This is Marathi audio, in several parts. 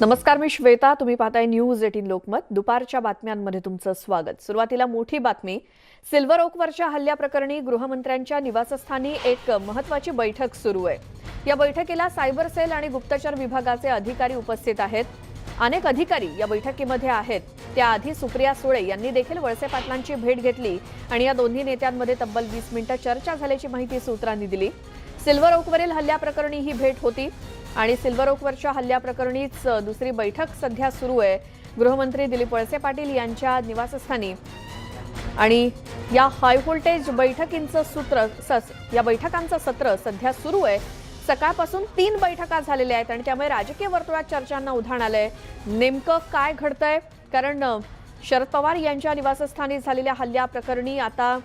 नमस्कार मी श्वेता. तुम्ही पाहताय न्यूज एटीन लोकमत. दुपारच्या बातम्यांमध्ये तुमचं स्वागत. सुरुवातीला मोठी बातमी. सिल्वर ओकवरच्या हल्ल्याप्रकरणी गृहमंत्र्यांच्या निवासस्थानी एक महत्वाची बैठक सुरू आहे. या बैठकीला सायबर सेल आणि गुप्तचर विभागाचे अधिकारी उपस्थित आहेत. अनेक अधिकारी या बैठकीमध्ये आहेत. त्याआधी सुप्रिया सुळे यांनी देखील वळसे पाटलांची भेट घेतली आणि या दोन्ही नेत्यांमध्ये तब्बल वीस मिनिटं चर्चा झाल्याची माहिती सूत्रांनी दिली. सिल्वर ओकवरील हल्ल्याप्रकरणी ही भेट होती. आणि सिल्वर ओकवरच्या हल्ल्याप्रकरणीच दुसरी बैठक सध्या सुरू आहे. गृहमंत्री दिलीप वळसे पाटील यांच्या निवासस्थानी. आणि या हाय व्होल्टेज बैठकींचं सूत्र या बैठकांचं सत्र सध्या सुरू आहे. सकाळपासून तीन बैठका झालेल्या आहेत आणि त्यामुळे राजकीय वर्तुळात चर्चांना उधाण आलंय. नेमकं काय घडतंय? कारण शरद पवार यांच्या निवासस्थानी झालेल्या हल्ल्याप्रकरणी आता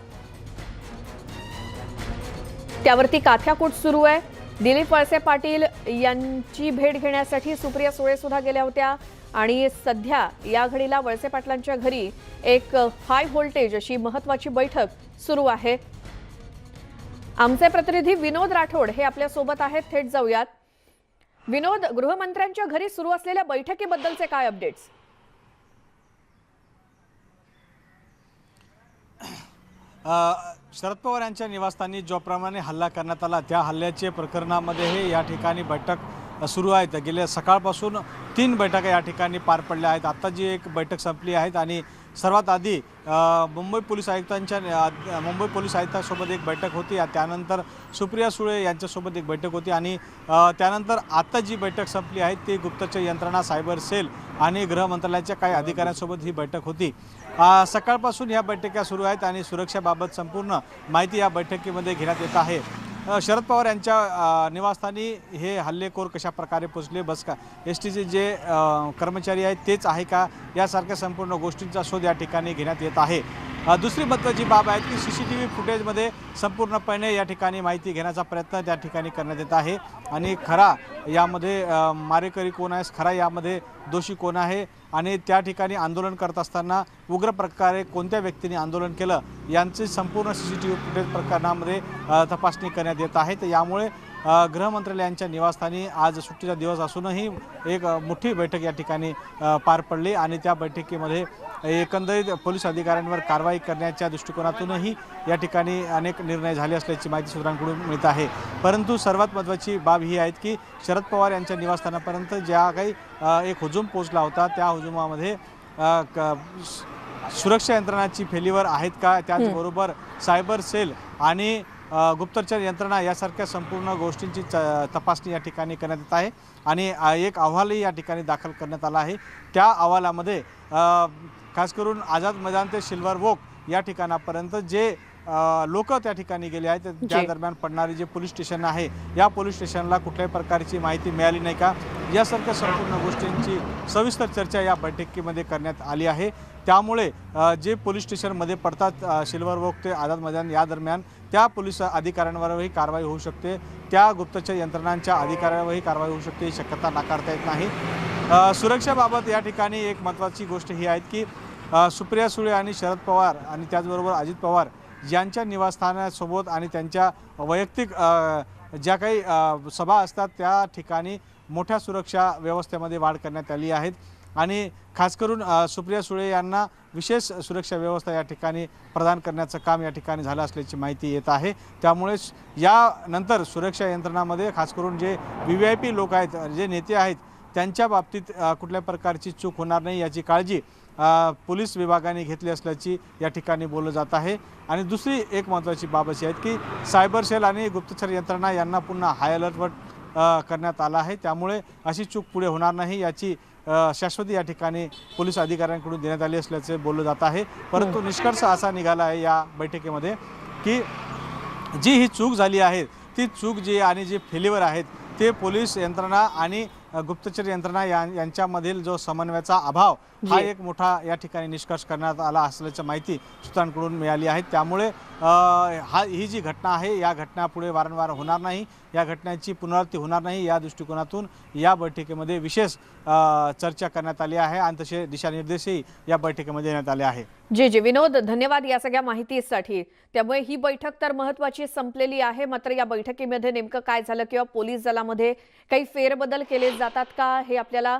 त्यावरती काथ्याकूट सुरू आहे. दिलीप वळसे पाटील यांची भेट घेण्यासाठी सुप्रिया सुळे सुद्धा गेल्या होत्या. आणि सध्या या घडीला वळसे पाटलांच्या घरी एक हाय व्होल्टेज अशी महत्वाची बैठक सुरू आहे. आमचे प्रतिनिधी विनोद राठोड हे आपल्यासोबत आहेत. थेट जाऊयात. विनोद गृहमंत्र्यांच्या घरी सुरू असलेल्या बैठकीबद्दलचे काय अपडेट्स अ, शरद पवार यांच्या निवासस्थानी ज्याप्रमाणे हल्ला करण्यात आला त्या हल्ल्याचे प्रकरणामध्ये हे या ठिकाणी बैठक सुरू आहेत. गेल्या सकाळपासून तीन बैठका या ठिकाणी पार पडल्या आहेत. आता जी एक बैठक संपली आहेत आणि सर्वात आधी मुंबई पोलीस आयुक्तांच्या मुंबई पोलीस आयुक्तांसोबत एक बैठक होती त्यानंतर सुप्रिया सुळे यांच्यासोबत एक बैठक होती आणि त्यानंतर आता जी बैठक संपली आहे ती गुप्तचर यंत्रणा सायबर सेल आणि गृह मंत्रालयाच्या काही अधिकाऱ्यांसोबत ही बैठक होती. सकाळपासून या बैठका सुरू आहेत आणि सुरक्षेबाबत संपूर्ण माहिती या बैठकीमध्ये घेण्यात येत आहे. शरद पवार यांच्या निवासस्थानी हे हल्लेखोर कशा प्रकारे पोचले बस का एस टीचे जे कर्मचारी आहेत तेच आहे का? यासारख्या संपूर्ण गोष्टींचा शोध या ठिकाणी घेण्यात येत आहे. दुसरी महत्त्वाची बाब आहे की सी सी टी व्ही फुटेजमध्ये संपूर्णपणे या ठिकाणी माहिती घेण्याचा प्रयत्न त्या ठिकाणी करण्यात येत आहे. आणि खरा यामध्ये मारेकरी कोण आहे खरा यामध्ये दोषी कोण आहे? आणि त्या ठिकाणी आंदोलन करत असताना उग्र प्रकारे कोणत्या व्यक्तीने आंदोलन केलं? यांची संपूर्ण C C T V footage प्रकरणामध्ये तपासणी करण्यात येत आहे. तर यामुळे गृहमंत्रालयांच्या निवासस्थानी आज सुट्टीचा दिवस असूनही एक मोठी बैठक या ठिकाणी पार पडली आणि त्या बैठकीमध्ये एकंदरीत पोलीस अधिकाऱ्यांवर कारवाई करण्याच्या दृष्टिकोनातूनही या ठिकाणी अनेक निर्णय झाले असल्याची माहिती सूत्रांकडून मिळत आहे. परंतु सर्वात महत्त्वाची बाब ही आहेत की शरद पवार यांच्या निवासस्थानापर्यंत ज्या काही एक हुजूम पोचला होता त्या हुजुमामध्ये क- सुरक्षा यंत्रणाची फेलीवर आहेत का? त्याचबरोबर सायबर सेल आणि गुप्तचर यंत्रणा यासारख्या संपूर्ण गोष्टींची च तपासणी या ठिकाणी करण्यात येत आहे आणि एक अहवालही या ठिकाणी दाखल करण्यात आला आहे. त्या अहवालामध्ये खास करून आझाद मैदान ते सिल्वर वोक या ठिकाणापर्यंत जे लोक त्या ठिकाणी गेले आहेत. त्या जी. दरम्यान पडणारे जे पोलीस स्टेशन आहे या पोलीस स्टेशनला कुठल्याही प्रकारची माहिती मिळाली नाही का? यासारख्या संपूर्ण गोष्टींची सविस्तर चर्चा या बैठकीमध्ये करण्यात आली आहे. त्यामुळे जे पोलीस स्टेशनमध्ये पडतात सिल्वर वोक ते आझाद मैदान या दरम्यान त्या पोलीस अधिकाऱ्यांवरही कारवाई होऊ शकते. त्या गुप्तचर यंत्रणांच्या अधिकाऱ्यांवरही कारवाई होऊ शकते ही शक्यता नाकारता येत नाही. सुरक्षेबाबत या ठिकाणी एक महत्त्वाची गोष्ट ही आहे की सुप्रिया सुळे आणि शरद पवार आणि त्याचबरोबर अजित पवार ज्यांच्या निवासस्थानासोबत आणि त्यांच्या वैयक्तिक ज्या काही सभा असतात त्या ठिकाणी मोठ्या सुरक्षा व्यवस्थेमध्ये वाढ करण्यात आली आहेत. आणि खास करून सुप्रिया सुळे यांना विशेष सुरक्षा व्यवस्था या ठिकाणी प्रदान करण्याचं काम या ठिकाणी झालं असल्याची माहिती येत आहे. त्यामुळे यानंतर सुरक्षा यंत्रणामध्ये खास करून जे व्ही व्ही आय पी लोक आहेत जे नेते आहेत त्यांच्या बाबतीत कुठल्या प्रकारची चूक होणार नाही याची काळजी पोलीस विभागाने घेतली असल्याची या ठिकाणी बोललं जात आहे. आणि दुसरी एक महत्त्वाची बाब अशी आहे की सायबर सेल आणि गुप्तचर यंत्रणा यांना पुन्हा हाय अलर्टवर करण्यात आला आहे. त्यामुळे अशी चूक पुढे होणार नाही याची शाश्वती या ठिकाणी पोलीस अधिकाऱ्यांकडून देण्यात आली असल्याचे बोललं जात आहे. परंतु निष्कर्ष असा निघाला आहे या बैठकीमध्ये की जी ही चूक झाली आहे ती चूक जी आणि जी फेलीवर आहेत ते पोलीस यंत्रणा आणि गुप्तचर यंत्रणा या यांच्यामधील जो समन्वयाचा अभाव हा. एक मोठा या ठिकाणी निष्कर्ष करण्यात आला असल्याची माहिती सूत्रांकडून मिळाली आहे त्यामुळे हा ही जी घटना आहे या घटना पुढे वारंवार होणार नाही या घटनेची पुनरावृत्ती होणार नाही या दृष्टिकोनातून या बैठकीमध्ये विशेष चर्चा करण्यात आली आहे आणि तसे दिशानिर्देशही या बैठकीमध्ये देण्यात आले आहे जी जी विनोद धन्यवाद या सगळ्या माहितीसाठी. त्यामुळे ही बैठक तर महत्वाची संपलेली आहे मात्र या बैठकीमध्ये नेमकं काय झालं किंवा पोलीस दलामध्ये काही फेरबदल केले जातात का हे आपल्याला